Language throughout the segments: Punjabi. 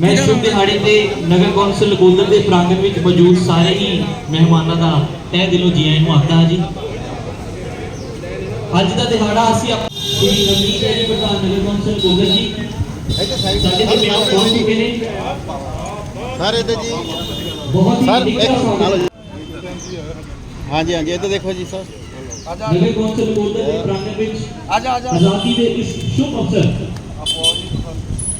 ਮੈਂ ਸ਼ੁਭ ਦਿਹਾੜੇ ਤੇ ਨਗਰ ਕੌਂਸਲ ਨਕੋਦਰ ਦੇ ਪ੍ਰਾਂਗਣ ਵਿੱਚ ਮੌਜੂਦ ਸਾਰੇ ਹੀ ਮਹਿਮਾਨਾਂ ਦਾ ਤਹਿ ਦਿਲੋਂ ਜੀ ਆਇਆਂ ਨੂੰ ਆਖਦਾ ਹਾਂ ਜੀ। ਅੱਜ ਦਾ ਦਿਹਾੜਾ ਅਸੀਂ ਆਪ- ਸ਼੍ਰੀ ਨਵਨੀਤ ਜੀ ਪ੍ਰਧਾਨ ਨਗਰ ਕੌਂਸਲ ਨਕੋਦਰ ਜੀ। ਸਾਡੇ ਦਰਮਿਆਨ ਪਹੁੰਚ ਚੁੱਕੇ ਨੇ। ਸਾਰੇ ਤੇ ਜੀ। ਬਹੁਤ ਹੀ ਹਾਂਜੀ ਹਾਂਜੀ ਇੱਧਰ ਦੇਖੋ ਜੀ ਸਰ। ਨਗਰ ਕੌਂਸਲ ਨਕੋਦਰ ਦੇ ਪ੍ਰਾਂਗਣ ਵਿੱਚ ਆਜਾ ਆਜਾ ਆਜ਼ਾਦੀ ਦੇ ਇਸ ਸ਼ੁਭ ਅਵਸਰ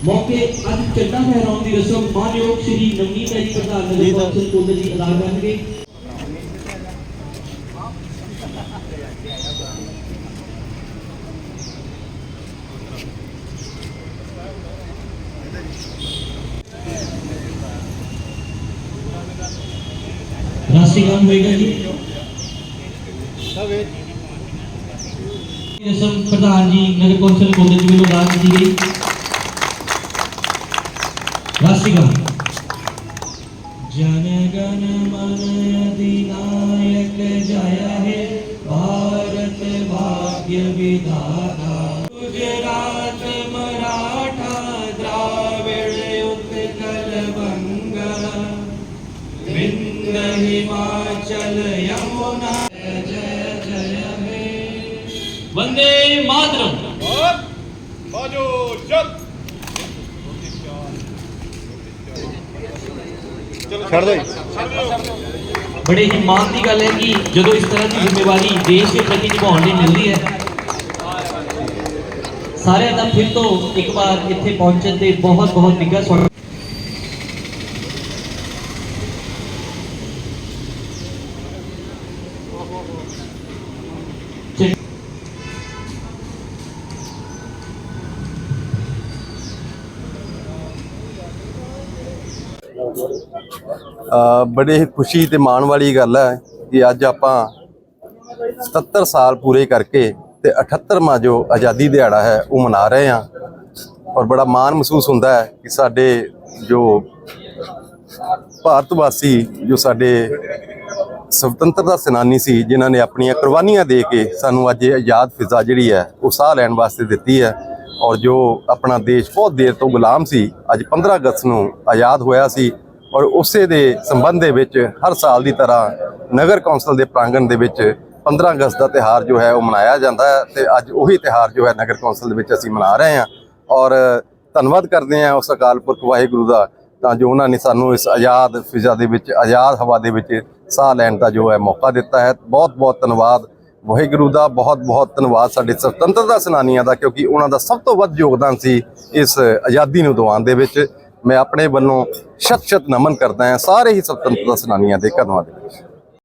ਮੌਕੇ ਅੱਜ ਝੰਡਾ ਫਹਿਰਾਉਣ ਦੀ ਰਸਮ ਮਾਨਯੋਗ ਸ਼੍ਰੀ ਨਵਨੀਤ ਜੀ ਪ੍ਰਧਾਨ ਜੀ ਨਗਰ ਸਰ। ਕੌਂਸਲ ਨਕੋਦਰ ਜੀ ਅਦਾ ਕਰਨਗੇ ਰਾਸ਼ਟਰੀ ਗਾਨ ਹੋਏਗਾ ਜੀ ਸਭ ਇਹ ਰਸਮ ਪ੍ਰਧਾਨ ਜੀ ਨਗਰ ਕੌਂਸਲ ਕੋਲਜ ਵੱਲੋਂ ਅਦਾ వాసిగా జనగణ మనదినాయక జయ హే భారత భాగ్య విధాతా గుజరాత మరాఠా ద్రావిడ ఉత్కల వంగ వింద హిమాచల యమునా జయ జయ హే వందే మాతరం బాజో జప్ ਛੱਡ ਦੋ। ਬੜੇ ਹੀ ਮਾਣ ਦੀ ਗੱਲ ਹੈ ਕਿ ਜਦੋਂ ਇਸ ਤਰ੍ਹਾਂ ਦੀ ਜ਼ਿੰਮੇਵਾਰੀ ਦੇਸ਼ ਦੇ ਪ੍ਰਤੀ ਨਿਭਾਉਣ ਲਈ ਮਿਲਦੀ ਹੈ, ਸਾਰਿਆਂ ਦਾ ਫਿਰ ਤੋਂ ਇੱਕ ਵਾਰ ਇੱਥੇ ਪਹੁੰਚਣ ਤੇ ਬਹੁਤ ਬਹੁਤ ਨਿੱਘਾ ਸਵਾਗਤ ਬੜੇ ਹੀ ਖੁਸ਼ੀ ਤੇ ਮਾਣ ਵਾਲੀ ਗੱਲ ਹੈ ਕਿ ਅੱਜ ਆਪਾਂ 77 ਸਾਲ ਪੂਰੇ ਕਰਕੇ ਤੇ 78ਵਾਂ ਜੋ ਆਜ਼ਾਦੀ ਦਿਹਾੜਾ ਹੈ ਉਹ ਮਨਾ ਰਹੇ ਹਾਂ। ਔਰ ਬੜਾ ਮਾਣ ਮਹਿਸੂਸ ਹੁੰਦਾ ਹੈ ਕਿ ਸਾਡੇ ਜੋ ਭਾਰਤ ਵਾਸੀ, ਜੋ ਸਾਡੇ ਸੁਤੰਤਰਤਾ ਸੈਨਾਨੀ ਸੀ, ਜਿਨ੍ਹਾਂ ਨੇ ਆਪਣੀਆਂ ਕੁਰਬਾਨੀਆਂ ਦੇ ਕੇ ਸਾਨੂੰ ਅੱਜ ਇਹ ਆਜ਼ਾਦ ਫਿਜ਼ਾ ਜਿਹੜੀ ਹੈ, ਉਹ ਸਾਹ ਲੈਣ ਵਾਸਤੇ ਦਿੱਤੀ ਹੈ। ਔਰ ਜੋ ਆਪਣਾ ਦੇਸ਼ ਬਹੁਤ ਦੇਰ ਤੋਂ ਗੁਲਾਮ ਸੀ, ਅੱਜ 15 ਅਗਸਤ ਨੂੰ ਆਜ਼ਾਦ ਹੋਇਆ ਸੀ ਔਰ ਉਸੇ ਦੇ ਸੰਬੰਧ ਦੇ ਵਿੱਚ ਹਰ ਸਾਲ ਦੀ ਤਰ੍ਹਾਂ ਨਗਰ ਕੌਂਸਲ ਦੇ ਪ੍ਰਾਂਗਣ ਦੇ ਵਿੱਚ 15 ਅਗਸਤ ਦਾ ਤਿਹਾਰ ਜੋ ਹੈ ਉਹ ਮਨਾਇਆ ਜਾਂਦਾ ਹੈ ਤੇ ਅੱਜ ਉਹੀ ਤਿਹਾਰ ਜੋ ਹੈ ਨਗਰ ਕੌਂਸਲ ਦੇ ਵਿੱਚ ਅਸੀਂ ਮਨਾ ਰਹੇ ਹਾਂ। ਔਰ ਧੰਨਵਾਦ ਕਰਦੇ ਹਾਂ ਉਸ ਅਕਾਲ ਪੁਰਖ ਵਾਹਿਗੁਰੂ ਦਾ ਤਾਂ ਜੋ ਉਹਨਾਂ ਨੇ ਸਾਨੂੰ ਇਸ ਆਜ਼ਾਦ ਫਿਜ਼ਾ ਦੇ ਵਿੱਚ, ਆਜ਼ਾਦ ਹਵਾ ਦੇ ਵਿੱਚ ਸਾਹ ਲੈਣ ਦਾ ਜੋ ਹੈ ਮੌਕਾ ਦਿੱਤਾ ਹੈ। ਬਹੁਤ ਬਹੁਤ ਧੰਨਵਾਦ ਵਾਹਿਗੁਰੂ ਦਾ ਬਹੁਤ ਬਹੁਤ ਧੰਨਵਾਦ ਸਾਡੇ ਸੁਤੰਤਰਤਾ ਸੈਨਾਨੀਆਂ ਦਾ, ਕਿਉਂਕਿ ਉਹਨਾਂ ਦਾ ਸਭ ਤੋਂ ਵੱਧ ਯੋਗਦਾਨ ਸੀ ਇਸ ਆਜ਼ਾਦੀ ਨੂੰ ਦਿਵਾਉਣ ਦੇ ਵਿੱਚ। ਮੈਂ ਆਪਣੇ ਵੱਲੋਂ ਸ਼ਤ ਸ਼ਤ ਨਮਨ ਕਰਦਾ ਹਾਂ, ਸਾਰੇ ਹੀ ਸੁਤੰਤਰਤਾ ਸੈਨਾਨੀਆਂ ਦੇ ਕਦਮਾਂ ਦੇ ਵਿੱਚ।